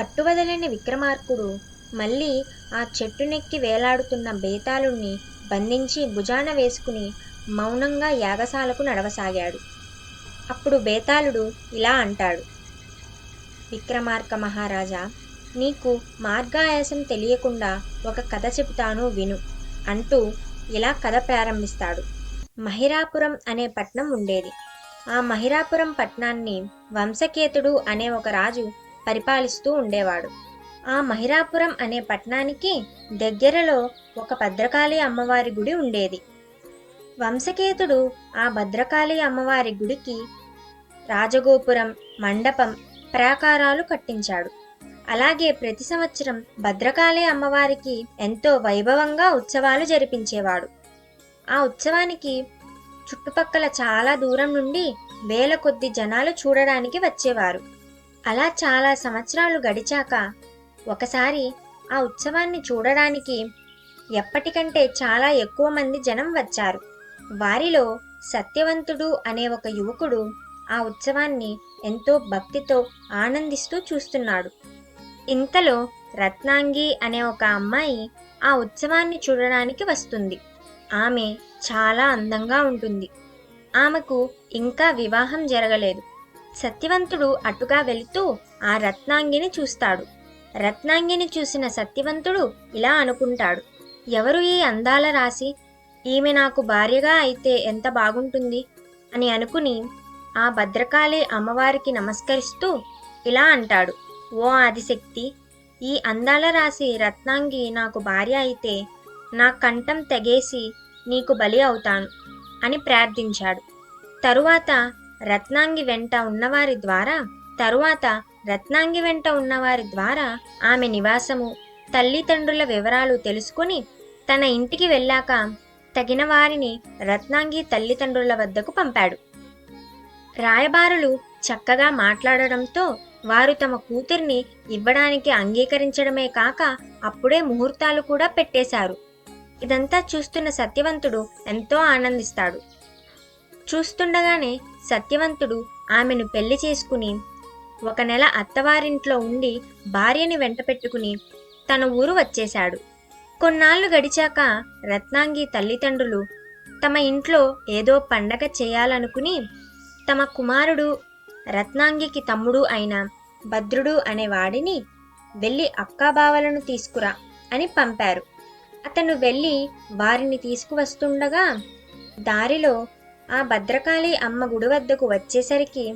పట్టువదలని విక్రమార్కుడు మళ్ళీ ఆ చెట్టునెక్కి వేలాడుతున్న బేతాళుణ్ణి బంధించి భుజాన వేసుకుని మౌనంగా యాగశాలకు నడవసాగాడు. అప్పుడు బేతాళుడు ఇలా అంటాడు. విక్రమార్క మహారాజా నీకు మార్గాయాసం తెలియకుండా ఒక కథ చెబుతాను విను అంటూ ఇలా కథ ప్రారంభిస్తాడు. మహిరాపురం అనే పట్నం ఉండేది. ఆ మహిరాపురం పట్నాన్ని వంశకేతుడు అనే ఒక రాజు పరిపాలిస్తూ ఉండేవాడు. ఆ మహిరాపురం అనే పట్నానికి దగ్గరలో ఒక భద్రకాళి అమ్మవారి గుడి ఉండేది. వంశకేతుడు ఆ భద్రకాళి అమ్మవారి గుడికి రాజగోపురం మండపం ప్రాకారాలు కట్టించాడు. అలాగే ప్రతి సంవత్సరం భద్రకాళి అమ్మవారికి ఎంతో వైభవంగా ఉత్సవాలు జరిపించేవాడు. ఆ ఉత్సవానికి చుట్టుపక్కల చాలా దూరం నుండి వేల కొద్ది జనాలు చూడడానికి వచ్చేవారు. అలా చాలా సంవత్సరాలు గడిచాక ఒకసారి ఆ ఉత్సవాన్ని చూడడానికి ఎప్పటికంటే చాలా ఎక్కువ మంది జనం వచ్చారు. వారిలో సత్యవంతుడు అనే ఒక యువకుడు ఆ ఉత్సవాన్ని ఎంతో భక్తితో ఆనందిస్తూ చూస్తున్నాడు. ఇంతలో రత్నాంగి అనే ఒక అమ్మాయి ఆ ఉత్సవాన్ని చూడడానికి వస్తుంది. ఆమె చాలా అందంగా ఉంటుంది. ఆమెకు ఇంకా వివాహం జరగలేదు. సత్యవంతుడు అటుగా వెళుతూ ఆ రత్నాంగిని చూస్తాడు. రత్నాంగిని చూసిన సత్యవంతుడు ఇలా అనుకుంటాడు. ఎవరు ఈ అందాల రాశి? ఈమె నాకు భార్యగా అయితే ఎంత బాగుంటుంది? అని అనుకుని ఆ భద్రకాళి అమ్మవారికి నమస్కరిస్తూ ఇలా అంటాడు. ఓ ఆదిశక్తి ఈ అందాల రాశి రత్నాంగి నాకు భార్య అయితే నా కంఠం తెగేసి నీకు బలి అవుతాను అని ప్రార్థించాడు. తరువాత రత్నాంగి వెంట ఉన్నవారి ద్వారా తరువాత రత్నాంగి వెంట ఉన్నవారి ద్వారా ఆమె నివాసము తల్లిదండ్రుల వివరాలు తెలుసుకుని తన ఇంటికి వెళ్ళాక తగిన వారిని రత్నాంగి తల్లిదండ్రుల వద్దకు పంపాడు. రాయబారులు చక్కగా మాట్లాడడంతో వారు తమ కూతుర్ని ఇవ్వడానికి అంగీకరించడమే కాక అప్పుడే ముహూర్తాలు కూడా పెట్టేశారు. ఇదంతా చూస్తున్న సత్యవంతుడు ఎంతో ఆనందిస్తాడు. చూస్తుండగానే సత్యవంతుడు ఆమెను పెళ్ళి చేసుకుని ఒక నెల అత్తవారింట్లో ఉండి భార్యని వెంట పెట్టుకుని తన ఊరు వచ్చేశాడు. కొన్నాళ్ళు గడిచాక రత్నాంగి తల్లిదండ్రులు తమ ఇంట్లో ఏదో పండగ చేయాలనుకుని తమ కుమారుడు రత్నాంగికి తమ్ముడు అయిన భద్రుడు అనే వాడిని వెళ్ళి అక్కాబావలను తీసుకురా అని పంపారు. అతను వెళ్ళి వారిని తీసుకువస్తుండగా దారిలో ఆ భద్రకాళి అమ్మ గుడి వద్దకు వచ్చేసరికి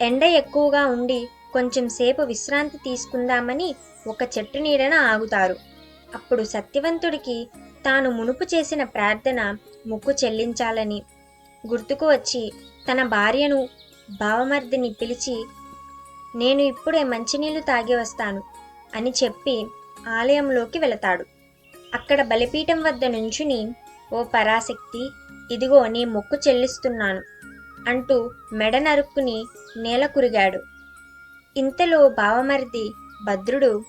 ఎండ ఎక్కువగా ఉండి కొంచెం సేపు విశ్రాంతి తీసుకుందామని ఒక చెట్టు నీడన ఆగుతారు. అప్పుడు సత్యవంతుడికి తాను మునుపు చేసిన ప్రార్థన ముక్కు చెల్లించాలని గుర్తుకు వచ్చి తన భార్యను భావమర్దిని పిలిచి నేను ఇప్పుడే మంచినీళ్ళు తాగి వస్తాను అని చెప్పి ఆలయంలోకి వెళతాడు. అక్కడ బలిపీఠం వద్ద నుంచుని ఓ పరాశక్తి ఇదిగో నీ మొక్కు చెల్లిస్తున్నాను అంటూ మెడ నరుక్కుని నేల కురిగాడు. ఇంతలో బావమరిది భద్రుడు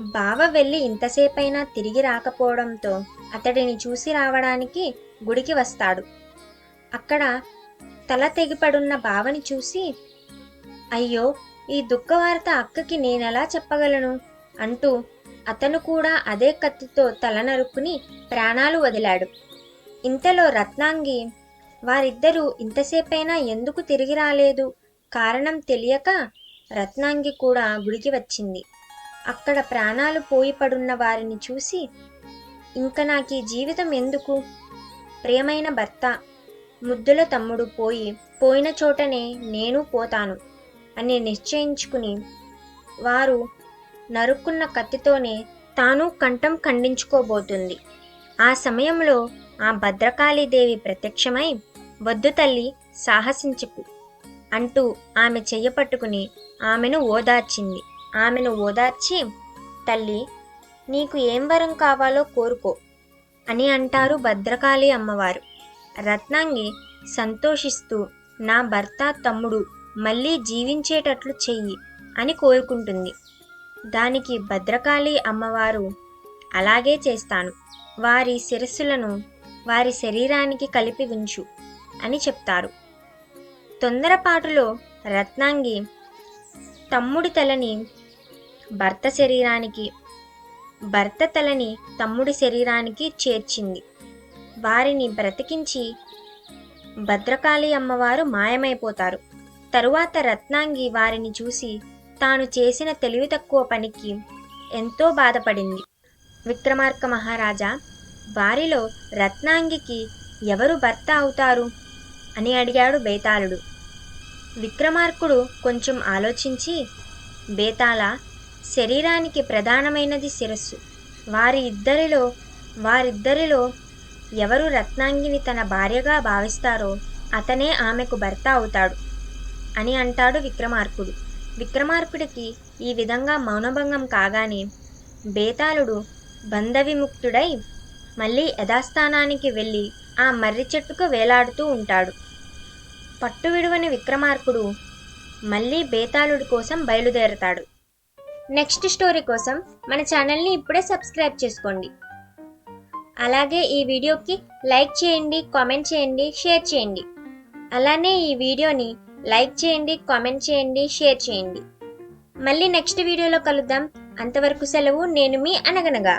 బావ వెళ్ళి ఇంతసేపైనా తిరిగి రాకపోవడంతో అతడిని చూసి రావడానికి గుడికి వస్తాడు. అక్కడ తల తెగిపడున్న బావని చూసి అయ్యో ఈ దుఃఖవార్త అక్కకి నేనెలా చెప్పగలను అంటూ అతను కూడా అదే కత్తితో తల నరుక్కుని ప్రాణాలు వదిలాడు. ఇంతలో రత్నాంగి వారిద్దరూ ఇంతసేపైనా ఎందుకు తిరిగి రాలేదు? కారణం తెలియక రత్నాంగి కూడా గుడికి వచ్చింది. అక్కడ ప్రాణాలు పోయి పడున్న వారిని చూసి ఇంక నాకు ఈ జీవితం ఎందుకు? ప్రియమైన భర్త ముద్దుల తమ్ముడు పోయి పోయిన చోటనే నేను పోతాను అని నిశ్చయించుకుని వారు నరుక్కున్న కత్తితోనే తాను కంఠం ఖండించుకోబోతుంది. ఆ సమయంలో ఆ భద్రకాళీదేవి ప్రత్యక్షమై వద్దు తల్లి సాహసించకు అంటూ ఆమె చెయ్యపట్టుకుని ఆమెను ఓదార్చింది. ఆమెను ఓదార్చి తల్లి నీకు ఏం వరం కావాలో కోరుకో అని అంటారు భద్రకాళి అమ్మవారు. రత్నాంగి సంతోషిస్తూ నా భర్త తమ్ముడు మళ్ళీ జీవించేటట్లు చెయ్యి అని కోరుకుంటుంది. దానికి భద్రకాళి అమ్మవారు అలాగే చేస్తాను. వారి శిరస్సులను వారి శరీరానికి కలిపి ఉంచు అని చెప్తారు. తొందరపాటులో రత్నాంగి తమ్ముడి తలని భర్త శరీరానికి భర్త తలని తమ్ముడి శరీరానికి చేర్చింది. వారిని బ్రతికించి భద్రకాళి అమ్మవారు మాయమైపోతారు. తరువాత రత్నాంగి వారిని చూసి తాను చేసిన తెలివి తక్కువ పనికి ఎంతో బాధపడింది. విక్రమార్క మహారాజా వారిలో రత్నాంగికి ఎవరు భర్త అవుతారు? అని అడిగాడు బేతాళుడు. విక్రమార్కుడు కొంచెం ఆలోచించి బేతాళ శరీరానికి ప్రధానమైనది శిరస్సు. వారి ఇద్దరిలో వారిద్దరిలో ఎవరు రత్నాంగిని తన భార్యగా భావిస్తారో అతనే ఆమెకు భర్త అవుతాడు అని అంటాడు విక్రమార్కుడు. విక్రమార్కుడికి ఈ విధంగా మౌనభంగం కాగానే బేతాళుడు బంధవిముక్తుడై మళ్ళీ యథాస్థానానికి వెళ్ళి ఆ మర్రి చెట్టుకు వేలాడుతూ ఉంటాడు. పట్టు విడువని విక్రమార్కుడు మళ్ళీ బేతాళుడి కోసం బయలుదేరతాడు. నెక్స్ట్ స్టోరీ కోసం మన ఛానల్ని ఇప్పుడే సబ్స్క్రైబ్ చేసుకోండి. అలాగే ఈ వీడియోకి లైక్ చేయండి కామెంట్ చేయండి షేర్ చేయండి. అలానే ఈ వీడియోని లైక్ చేయండి కామెంట్ చేయండి షేర్ చేయండి. మళ్ళీ నెక్స్ట్ వీడియోలో కలుద్దాం. అంతవరకు సెలవు నేను మీ అనగనగా.